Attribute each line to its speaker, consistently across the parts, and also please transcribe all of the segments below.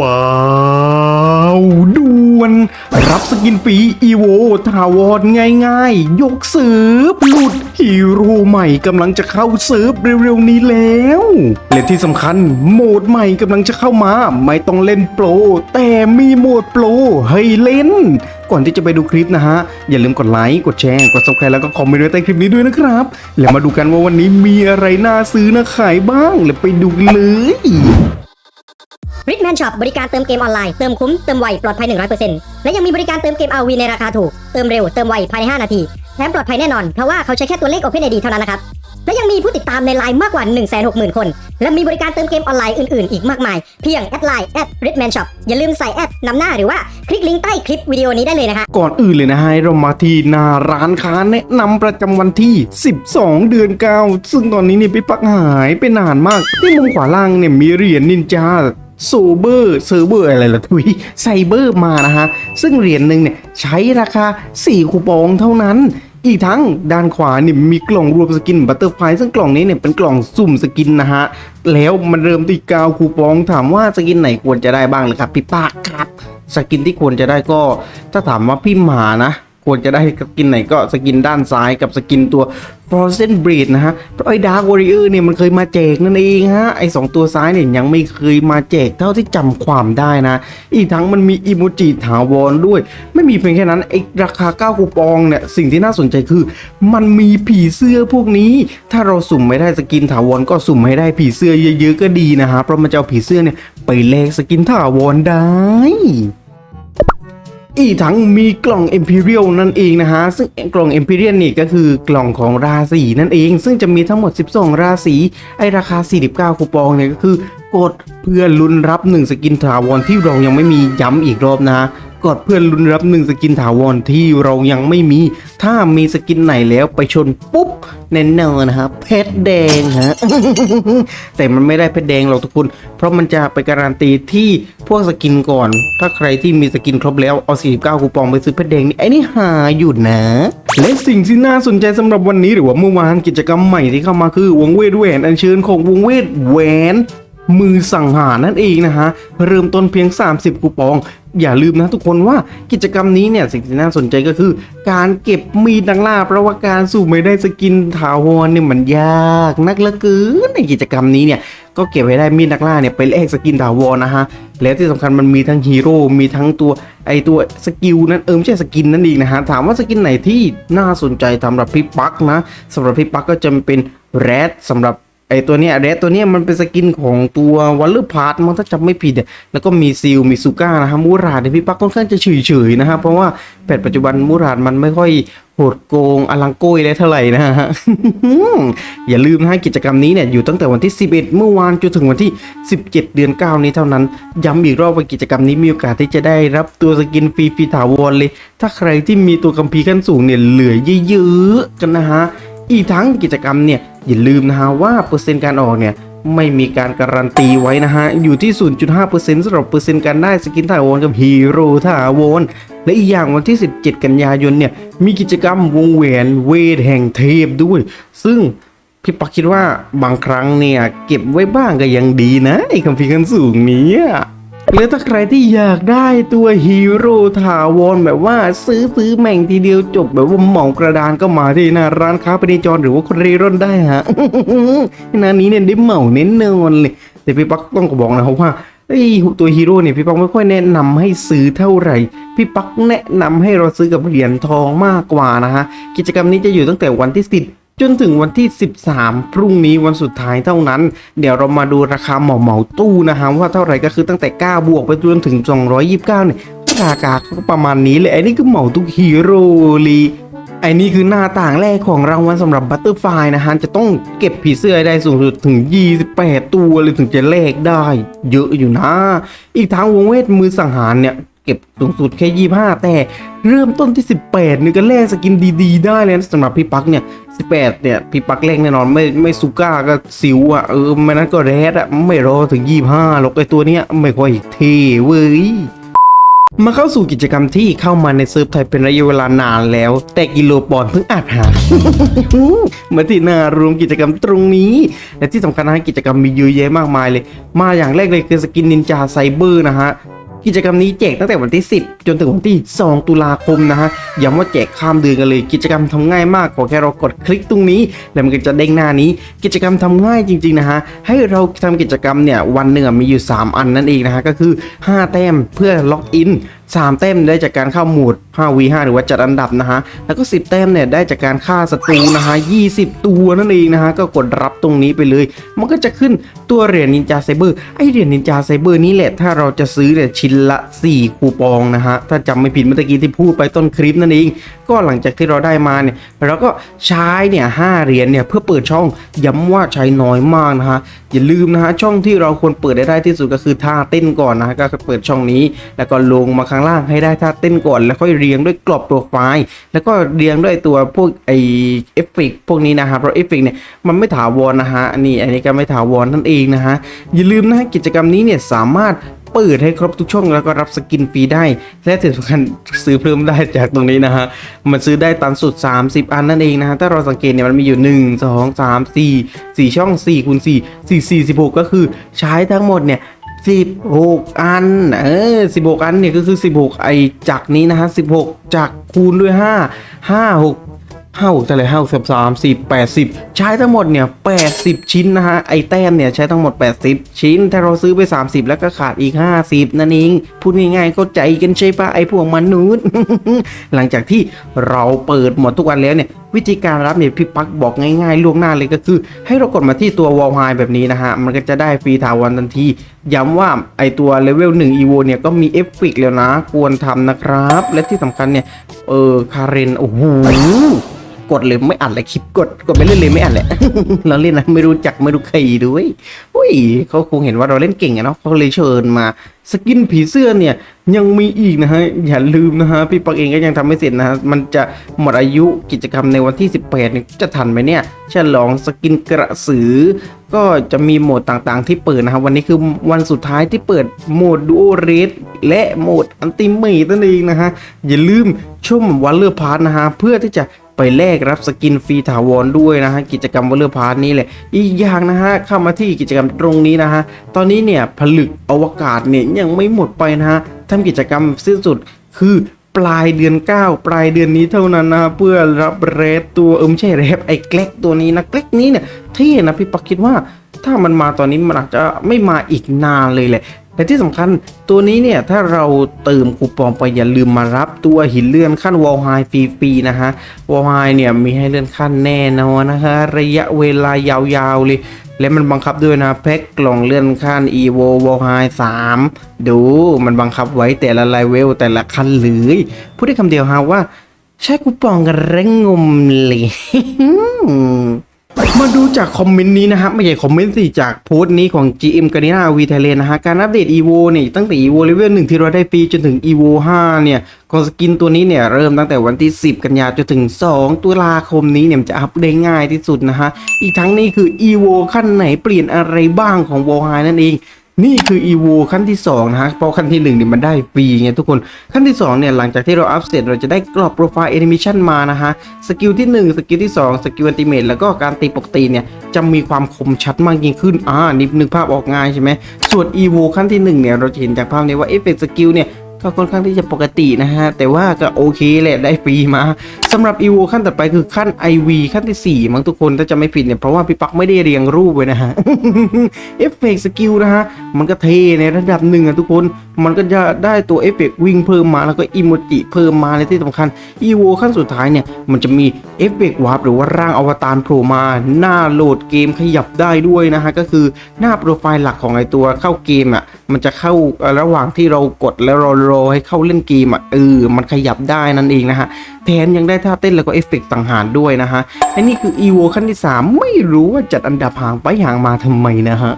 Speaker 1: ว้าวด่วน รับสกินฟรีอีโวทาวอนง่ายๆ ยกเสิร์ฟหลุดฮีโร่ใหม่กำลังจะเข้าเสิร์ฟเร็วๆนี้แล้ว และที่สำคัญโหมดใหม่กำลังจะเข้ามา ไม่ต้องเล่นโปร แต่มีโหมดโปรให้เล่น ก่อนที่จะไปดูคลิปนะฮะ อย่าลืมกดไลค์กดแชร์กด subscribe แล้วก็คอมเมนต์ไว้ใต้คลิปนี้ด้วยนะครับ แล้วมาดูกันว่าวันนี้มีอะไรน่าซื้อน่าขายบ้างแล้วไปดูกันเลย
Speaker 2: ริทแมนช็อปบริการเติมเกมออนไลน์ เติมคุ้ม เติมไว ปลอดภัย 100%และยังมีบริการเติมเกม RV ในราคาถูก เติมเร็ว เติมไว ภายใน 5 นาที แถมปลอดภัยแน่นอน เพราะว่าเขาใช้แค่ตัวเลข OpenID เท่านั้นนะครับ และยังมีผู้ติดตามในไลน์มากกว่า 160,000 คน และมีบริการเติมเกมออนไลน์อื่นๆ อีกมากมาย เพียงแอดไลน์แอดริทแมนช็อปอย่าลืมใส่แอดนำหน้าหรือว่าคลิกลิงก์ใต้คลิปวิดีโอนี้ได้เลยนะคะ
Speaker 1: ก่อนอื่นเลยนะฮะเรามาที่หน้าร้านค้าแนะนำประจำวันที่ 12 เดือน 9 ซึ่งตอนนี้เนี่ยพี่ปักหายไปนานมาก ที่มุมขวาล่างเนี่ยมีเหรียญนินจา ซเบอร์เซอร์เบอร์อะไรล่ะทุยไซเบอร์มานะฮะ ซึ่งเหรียญหนึ่งเนี่ยใช้ราคา 4 คูปองเท่านั้น อีกทั้งด้านขวาเนี่ยมีกล่องรวมสกินบัตเตอร์ไฟซึ่งกล่องนี้เนี่ยเป็นกล่องสุ่มสกินนะฮะ แล้วมันเริ่มที่กาวคูปองถามว่าสกินไหนควรจะได้บ้างนะครับพี่ป้าครับ สกินที่ควรจะได้ก็ ถ้าถามว่าพี่หมานะควรจะได้สกินไหนก็สกินด้านซ้ายกับสกินตัว Frozen Breed นะฮะ เพราะไอ้ Dark Warrior เนี่ยมันเคยมาแจกนั่นเองฮะ ไอ้สองตัวซ้ายเนี่ยยังไม่เคยมาแจกเท่าที่จำความได้นะ อีกทั้งมันมีอิโมจิถาวรด้วย ไม่มีเพียงแค่นั้นไอ้ราคา 9 คูปองเนี่ย สิ่งที่น่าสนใจคือ มันมีผีเสื้อพวกนี้ ถ้าเราสุ่มไม่ได้สกินถาวรก็สุ่มให้ได้ผีเสื้อเยอะๆก็ดีนะฮะ เพราะมันจะเอาผีเสื้อเนี่ยไปแลกสกินถาวรได้ อีกทั้งมีกล่อง Imperial นั่นเองนะฮะ ซึ่งกล่อง Imperial นี่ก็คือกล่องของราศีนั่นเอง ซึ่งจะมีทั้งหมด 12 ราศี ไอราคา 49 คูปองเนี่ยก็คือกดเพื่อลุ้นรับ 1 สกินถาวรที่เรายังไม่มีย้ำอีกรอบนะฮะ กดเพื่อนลุ้นรับ1สกินถาวรที่เรายังไม่มี ถ้ามีสกินไหนแล้วไปชนปุ๊บแน่นอนนะครับเพชรแดงฮะแต่มันไม่ได้เพชรแดงหรอกทุกคน เพราะมันจะไปการันตีที่พวกสกินก่อน ถ้าใครที่มีสกินครบแล้วเอา49คูปองไปซื้อเพชรแดงนี่ไอ้นี่หาอยู่นะ และสิ่งที่น่าสนใจสำหรับวันนี้หรือว่าเมื่อวานกิจกรรมใหม่ที่เข้ามาคือวงเวทแหวนอัญเชิญของวงเวทแหวนมือสังหารนั่นเองนะฮะ เริ่มต้นเพียง 30 คูปอง อย่าลืมนะทุกคนว่ากิจกรรมนี้เนี่ยสิ่งที่น่าสนใจก็คือ การเก็บมีดนักล่าเพราะว่าการสู่ไม่ได้สกินถาวรเนี่ยมันยากนักเหลือเกินในกิจกรรมนี้เนี่ยก็เก็บไว้ได้มีดนักล่าเนี่ยไปแลกสกินถาวรนะฮะแล้วที่สำคัญมันมีทั้งฮีโร่มีทั้งตัวไอตัวสกิลนั้นเออไม่ใช่สกินนั่นเองนะฮะถามว่าสกินไหนที่น่าสนใจสำหรับพี่ปักนะสำหรับพี่ปักก็จะเป็นแรดสำหรับ ไอตัวเนี้ยแรดตัวเนี้ยมันเป็นสกินของตัววัลเลอร์พาร์ทมั้งถ้าจำไม่ผิดเนี่ยแล้วก็มีซิลมีซูก้านะฮะมูราดเนี่ยพี่ปักค่อนข้างจะเฉยๆนะฮะเพราะว่าแพทปัจจุบันมูราดมันไม่ค่อยโหดโกงอลังโกยได้เท่าไหร่นะฮะ อย่าลืมนะฮะกิจกรรมนี้เนี่ยอยู่ตั้งแต่วันที่ 11 เมื่อวานจนถึงวันที่ 17 เดือน 9 นี้เท่านั้น ย้ำอีกรอบว่ากิจกรรมนี้มีโอกาสที่จะได้รับตัวสกินฟรีฟรีถาวรเลย ถ้าใครที่มีตัวกัมพีขั้นสูงเนี่ยเหลือเยอะๆกันนะฮะ อีกทั้งกิจกรรมเนี่ย อย่าลืมนะฮะว่าเปอร์เซ็นต์การออกเนี่ยไม่มีการการันตีไว้นะฮะ อยู่ที่ 0.5%สำหรับเปอร์เซ็นต์การได้สกินถาวรกับฮีโร่ถาวรและอีกอย่างวันที่ 17 กันยายนเนี่ย มีกิจกรรมวงแหวนเวทแห่งเทพด้วย ซึ่งพี่ปักคิดว่าบางครั้งเนี่ย เก็บไว้บ้างก็ยังดีนะ ไอ้คัมภีร์ขั้นสูงนี้ แล้วถ้าใครที่อยากได้ตัวฮีโร่ถาวรแบบว่าซื้อซื้อแม่งทีเดียวจบแบบว่าหมากระดานก็มาที่หน้าร้านค้าปณิจรหรือว่าคนเร่ร่อนได้ฮะนานี้เนี่ยได้เหมาเน้นนอนเลยแต่พี่ปักต้องบอกนะครับว่าไอ้ตัวฮีโร่เนี่ยพี่ปักไม่ค่อยแนะนำให้ซื้อเท่าไหร่ พี่ปักแนะนำให้เราซื้อกับเหรียญทองมากกว่านะฮะกิจกรรมนี้จะอยู่ตั้งแต่วันที่10 จนถึงวันที่ 13 พรุ่งนี้วันสุดท้ายเท่านั้น เดี๋ยวเรามาดูราคาเหมาเหมาตู้นะฮะว่าเท่าไหร่ก็คือตั้งแต่ 9 บวกไปจนถึง 229 เนี่ยราคาก็ประมาณนี้เลยไอ้นี่คือเหมาทุกฮีโร่ลยไอ้นี่คือหน้าต่างแรกของรางวัลสำหรับบัตเตอร์ไฟนะฮะ จะต้องเก็บผีเสื้อได้สูงสุดถึง 28 ตัวเลยถึงจะแลกได้ เยอะอยู่นะ อีกทางวงเวทมือสังหารเนี่ย เก็บสูงสุดแค่ 25 แต่เริ่มต้นที่ 18นี่ก็แลกสกินดีๆ ได้เลยนะสำหรับพี่ปักเนี่ย 18 เนี่ย พี่ปักแรกแน่นอนไม่ไม่ซูก้าก็ซิวอะเออไม่นั้นก็แรดอะ ไม่รอถึง 25หรอกไอตัวเนี้ยไม่ค่อยเท่เว้ยมาเข้าสู่กิจกรรมที่เข้ามาในเซิร์ฟไทยเป็นระยะเวลานานแล้ว แต่กิโลปอนเพิ่งอาจหามาที่หน้ารวมกิจกรรมตรงนี้ และที่สำคัญนะกิจกรรมมีเยอะแยะมากมายเลย มาอย่างแรกเลยคือสกินนินจาไซเบอร์นะฮะ กิจกรรมนี้แจกตั้งแต่วันที่ 10 จนถึงวันที่ 2 ตุลาคมนะฮะย้ำว่าแจกข้ามเดือนกันเลย กิจกรรมทำง่ายมากขอแค่เรากดคลิกตรงนี้ แล้วมันก็จะเด้งหน้านี้ กิจกรรมทำง่ายจริงๆนะฮะให้เราทำกิจกรรมเนี่ยวันหนึ่งอะมีอยู่ 3 อันนั่นเองนะฮะก็คือ 5 แต้มเพื่อล็อกอิน 3แต้มได้จากการเข้าหมด 5v5 หรือว่าจัดอันดับนะฮะ แล้วก็ 10แต้มเนี่ยได้จากการฆ่าศัตรูนะฮะ 20 ตัวนั่นเองนะฮะ ก็กดรับตรงนี้ไปเลย มันก็จะขึ้นตัวเหรียญนินจาไซเบอร์ ไอเหรียญนินจาไซเบอร์นี่แหละ ถ้าเราจะซื้อเนี่ยชิ้นละ 4 คูปองนะฮะ ถ้าจำไม่ผิดเมื่อกี้ที่พูดไปต้นคลิปนั่นเอง ก็หลังจากที่เราได้มาเนี่ยเราก็ใช้เนี่ยห้าเหรียญเนี่ยเพื่อเปิดช่อง ย้ำว่าใช้น้อยมากนะฮะ อย่าลืมนะฮะช่องที่เราควรเปิดได้ได้ที่สุดก็คือท่าเต้นก่อนนะฮะ ก็เปิดช่องนี้ แล้วก็ลงมาข้างล่างให้ได้ท่าเต้นก่อน แล้วค่อยเรียงด้วยกรอบโปรไฟล์ แล้วก็เรียงด้วยตัวพวกไอเอฟเฟกพวกนี้นะฮะเพราะเอฟเฟกเนี่ยมันไม่ถาวรนะฮะนนี้อันนี้ก็ไม่ถาวรนั่นเองนะฮะอย่าลืมนะฮะกิจกรรมนี้เนี่ยสามารถเปิดให้ครบทุกช่องแล้วก็รับสกินฟรีได้ และที่สำคัญซื้อเพิ่มได้จากตรงนี้นะฮะ มันซื้อได้ตามสุด 30 อันนั่นเองนะฮะ ถ้าเราสังเกตเนี่ยมันมีอยู่ 1 2 3 4 4 ช่อง4คูณ4 4 4 16 ก็คือใช้ทั้งหมดเนี่ย 16อัน เออ16อันเนี่ยก็คือ16ไอจากนี้นะฮะ16จากคูณด้วย5 5 6เท่าเท่าไหร่เท่าสิบสามสิบแปดสิบใช้ทั้งหมดเนี่ยแปดสิบชิ้นนะฮะไอแต้มเนี่ยใช้ทั้งหมด80ชิ้น ถ้าเราซื้อไป30แล้วก็ขาดอีก50นั่นเอง พูดง่ายๆก็ใจกันใช่ปะไอพวกมนุษย์ หลังจากที่เราเปิดหมดทุกวันแล้วเนี่ย วิธีการรับเนี่ยพี่ปักบอกง่ายๆล่วงหน้าเลยก็คือ ให้เรากดมาที่ตัววอลไฮแบบนี้นะฮะ มันก็จะได้ฟรีถาวรทันที ย้ำว่าไอตัวเลเวล1 EVO เนี่ยก็มีเอฟเฟกแล้วนะ ควรทำนะครับ และที่สำคัญเนี่ย เออคาเรนโอ้โห กดเลยไม่อ่านเลยคลิปกดกดไปเล่นเลยไม่อ่านแหละเราเล่นนะไม่รู้จักไม่รู้ใครด้วยอุ้ยเขาคงเห็นว่าเราเล่นเก่งอะเนาะเขาเลยเชิญมาสกินผีเสื้อเนี่ยยังมีอีกนะฮะอย่าลืมนะฮะพี่ปักเองก็ยังทำไม่เสร็จนะฮะมันจะหมดอายุกิจกรรมในวันที่ 18เนี่ยจะทันไหมเนี่ยฉลองสกินกระสือ ก็จะมีโหมดต่างๆที่เปิดนะครับวันนี้คือวันสุดท้ายที่เปิดโหมดดูโอเรสและโหมดอันติเมตนั่นเองนะฮะอย่าลืมชมวันเลือร์พาร์ทนะฮะเพื่อที่จะ ไปแลกรับสกินฟรีถาวรด้วยนะฮะกิจกรรมวอลเลอร์พาร์ทนี้แหละอีกอย่างนะฮะเข้ามาที่กิจกรรมตรงนี้นะฮะตอนนี้เนี่ยผลึกอวกาศเนี่ยยังไม่หมดไปนะฮะทำกิจกรรมสิ้นสุดคือปลายเดือน 9 ปลายเดือนนี้เท่านั้นนะเพื่อรับแรดตัวเออไม่ใช่แรดไอ้แกล็กตัวนี้นะแกล็กนี้เนี่ยเท่นะพี่ปักคิดว่าถ้ามันมาตอนนี้มันอาจจะไม่มาอีกนานเลยแหละ แต่ที่สำคัญตัวนี้เนี่ย ถ้าเราเติมคูปองไปอย่าลืมมารับตัวหินเลื่อนขั้นวอลไฮฟรีๆนะฮะวอลไฮเนี่ยมีให้เลื่อนขั้นแน่นอนนะคะระยะเวลายาวๆเลยและมันบังคับด้วยนะแพ็กกล่องเลื่อนขั้น evo w a l h i 3ดูมันบังคับไว้แต่ละไลเวลแต่ละขั้นเลยพูดได้คำเดียวฮะว่า ใช้คูปองกันแรงงมเลย มาดูจากคอมเมนต์นี้นะครับไม่ใช่คอมเมนต์สิจากโพสต์นี้ของ GM g a r i n a V Thailand นะฮะการอัปเดต EVO เนี่ยตั้งแต่ EVO Level 1 ที่เราได้ฟรีจนถึง EVO 5 เนี่ยของสกินตัวนี้เนี่ยเริ่มตั้งแต่วันที่ 10 กันยาจนถึง 2 ตุลาคมนี้เนี่ยมันจะอัปได้ง่ายที่สุดนะฮะอีกทั้งนี่คือ EVO ขั้นไหนเปลี่ยนอะไรบ้างของ w o l h i นั่นเอง นี่คือ EVO ขั้นที่2นะฮะเพราะขั้นที่1เนี่ยมันได้ฟรีไงทุกคนขั้นที่2เนี่ยหลังจากที่เราอัพเสร็จเราจะได้กรอบโปรไฟล์แอนิเมชันมานะฮะสกิลที่ 1 สกิลที่ 2 สกิลอันติเมตแล้วก็การตีปกติเนี่ยจะมีความคมชัดมากยิ่งขึ้นอ่านิบนึกภาพออกง่ายใช่ไหมส่วน EVO ขั้นที่1เนี่ยเราจะเห็นจากภาพนี้ว่าเอฟเฟกต์สกิลเนี่ย ก็ค่อนข้างที่จะปกตินะฮะ แต่ว่าก็โอเคแหละได้ฟรีมาสำหรับ EVO ขั้นต่อไปคือขั้น IV ขั้นที่ 4 มั้งทุกคนถ้าจะไม่ผิดเนี่ย เพราะว่าพี่ปักไม่ได้เรียงรูปไว้นะฮะเอฟเฟกต์สกิลนะฮะ มันก็เทในระดับหนึ่งอะทุกคนมันก็จะได้ตัวเอฟเฟกต์วิ่งเพิ่มมาแล้วก็อิโมจิเพิ่มมาในที่สำคัญ EVO ขั้นสุดท้ายเนี่ย มันจะมีเอฟเฟกต์วาร์ปหรือว่าร่างอวตารโผล่มาหน้าโหลดเกมขยับได้ด้วยนะฮะก็คือหน้าโปรไฟล์หลักของไอตัวเข้าเกมอะ มันจะเข้าระหว่างที่เรากดแล้วเรารอให้เข้าเล่นเกมอะเออมันขยับได้นั่นเองนะฮะแถมยังได้ท่าเต้นแล้วก็เอฟเฟกต์ต่างหากด้วยนะฮะและนี่คือ EVO ขั้นที่ 3 ไม่รู้ว่าจัดอันดับห่างไปห่างมาทำไมนะฮะ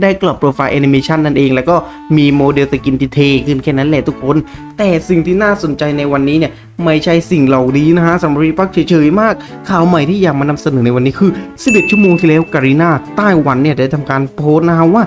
Speaker 1: ได้กรอบโปรไฟล์แอนิเมชันนั่นเอง แล้วก็มีโมเดลสกินที่เทขึ้นแค่นั้นแหละทุกคน แต่สิ่งที่น่าสนใจในวันนี้เนี่ยไม่ใช่สิ่งเหล่านี้นะฮะสำหรับรีพักเฉยๆมาก ข่าวใหม่ที่อยากมานำเสนอในวันนี้คือ11ชั่วโมงที่แล้วการีนาไต้หวันเนี่ยได้ทำการโพสต์นะฮะว่า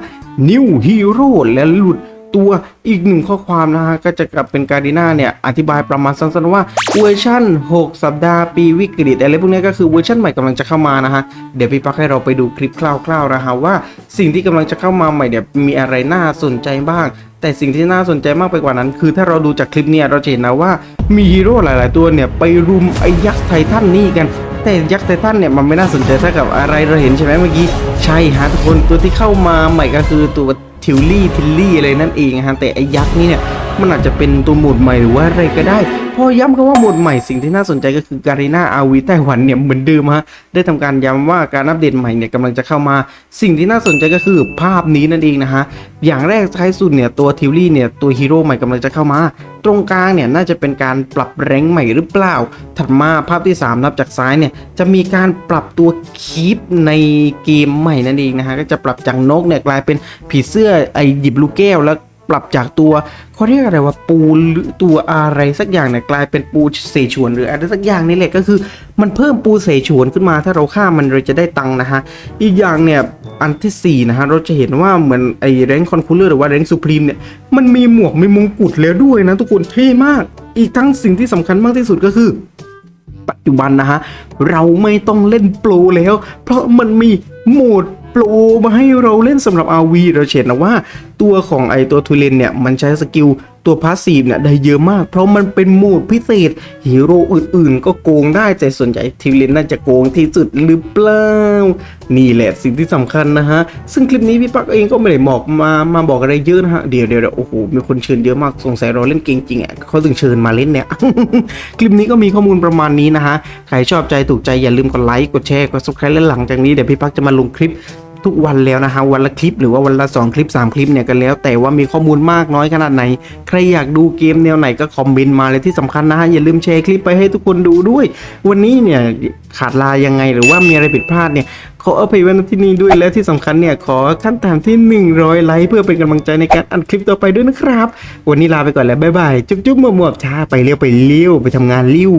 Speaker 1: New Hero และหลุดตัวอีกหนึ่งข้อความนะฮะก็จะกลับเป็นการดีน่าเนี่ย อธิบายประมาณสั้นๆว่าเวอร์ชัน6 สัปดาห์ปีวิกฤตอะไรพวกนี้ก็คือเวอร์ชันใหม่กำลังจะเข้ามานะฮะ เดี๋ยวพี่ปักให้เราไปดูคลิปคร่าวๆนะฮะว่าสิ่งที่กำลังจะเข้ามาใหม่เนี่ยมีอะไรน่าสนใจบ้าง แต่สิ่งที่น่าสนใจมากไปกว่านั้น คือถ้าเราดูจากคลิปเนี่ยเราจะเห็นนะว่ามีฮีโร่หลาย ๆ ตัวเนี่ยไปรุมไอ้ยักษ์ไททันนี่กัน แต่ยักษ์ไททันเนี่ยมันไม่น่าสนใจเท่ากับอะไรเราเห็นใช่ไหมเมื่อกี้ ใช่ฮะทุกคนตัวที่เข้ามาใหม่ก็คือตัวทิลลี่ทิลลี่อะไรนั่นเองฮะแต่ไอ้ยักษ์นี่เนี่ยมันอาจจะเป็นตัวหมดใหม่หรือว่าอะไรก็ได้พอย้ำคำว่าหมดใหม่สิ่งที่น่าสนใจก็คือการีนาอาวีไต้หวันเนี่ยเหมือนเดิมฮะได้ทำการย้ำว่าการอัปเดตใหม่เนี่ยกำลังจะเข้ามา สิ่งที่น่าสนใจก็คือภาพนี้นั่นเองนะฮะอย่างแรกท้ายสุดเนี่ยตัวทิวลี่เนี่ยตัวฮีโร่ใหม่กำลังจะเข้ามา ตรงกลางเนี่ยน่าจะเป็นการปรับแรงใหม่หรือเปล่า ถัดมาภาพที่ 3 นับจากซ้ายเนี่ยจะมีการปรับตัวคีปในเกมใหม่นั่นเองนะฮะก็จะปรับจากนกเนี่ยกลายเป็นผีเสื้อไอหยิบลูกแก้วแล้ว ปรับจากตัวเขาเรียกอะไรว่าปูหรือตัวอะไรสักอย่างเนี่ยกลายเป็นปูเสฉวนหรืออะไรสักอย่างนี่แหละก็คือ มันเพิ่มปูเสฉวนขึ้นมาถ้าเราฆ่ามันเราจะได้ตังค์นะฮะอีกอย่างเนี่ยอันทีสี่4นะฮะเราจะเห็นว่าเหมือนไอ้แรงคอนคูลเลอร์หรือว่าแรงซูพรีมเนี่ยมันมีหมวกมีมงกุฎแล้วด้วยนะทุกคนเท่มาก อีกทั้งสิ่งที่สำคัญมากที่สุดก็คือปัจจุบันนะฮะ เราไม่ต้องเล่นโปรแล้ว เพราะมันมีโหมด โปรมาให้เราเล่นสำหรับ RV เราเห็นนะว่าตัวของไอตัวทูเลนเนี่ยมันใช้สกิลตัวพาสซีฟเนี่ยได้เยอะมาก เพราะมันเป็นโหมดพิเศษฮีโร่อื่นๆ ก็โกงได้แต่ส่วนใหญ่ทิวเลนน่าจะโกงที่สุดหรือเปล่า นี่แหละสิ่งที่สำคัญนะฮะ ซึ่งคลิปนี้พี่ปักเองก็ไม่ได้บอกมามาบอกอะไรเยอะนะฮะ เดี๋ยวเดี๋ยวโอ้โห มีคนเชิญเยอะมากสงสัยเราเล่นเก่งจริงอะเขาถึงเชิญมาเล่นเนี่ย คลิปนี้ก็มีข้อมูลประมาณนี้นะฮะ ใครชอบใจถูกใจอย่าลืมกดไลค์กดแชร์กด subscribe และหลังจากนี้เดี๋ยวพี่ปักจะมาลงคลิป ทุกวันแล้วนะฮะวันละคลิปหรือว่าวันละ 2 คลิป 3 คลิปเนี่ยกันแล้ว แต่ว่ามีข้อมูลมากน้อยขนาดไหน ใครอยากดูเกมแนวไหนก็คอมเมนต์มาเลยที่สำคัญนะฮะอย่าลืมแชร์คลิปไปให้ทุกคนดูด้วย วันนี้เนี่ยขาดลายังไงหรือว่ามีอะไรผิดพลาดเนี่ยขออภัยไว้ณที่นี้ด้วยแล้วที่สำคัญเนี่ยขอขั้นตามที่ 100 ไลค์เพื่อเป็นกำลังใจในการอัดคลิปต่อไปด้วยนะครับ วันนี้ลาไปก่อนแล้วบ๊ายบายจุ๊บๆหมวบๆช้าไปเลี้ยวไปเลี้ยวไปทำงานเลี้ยว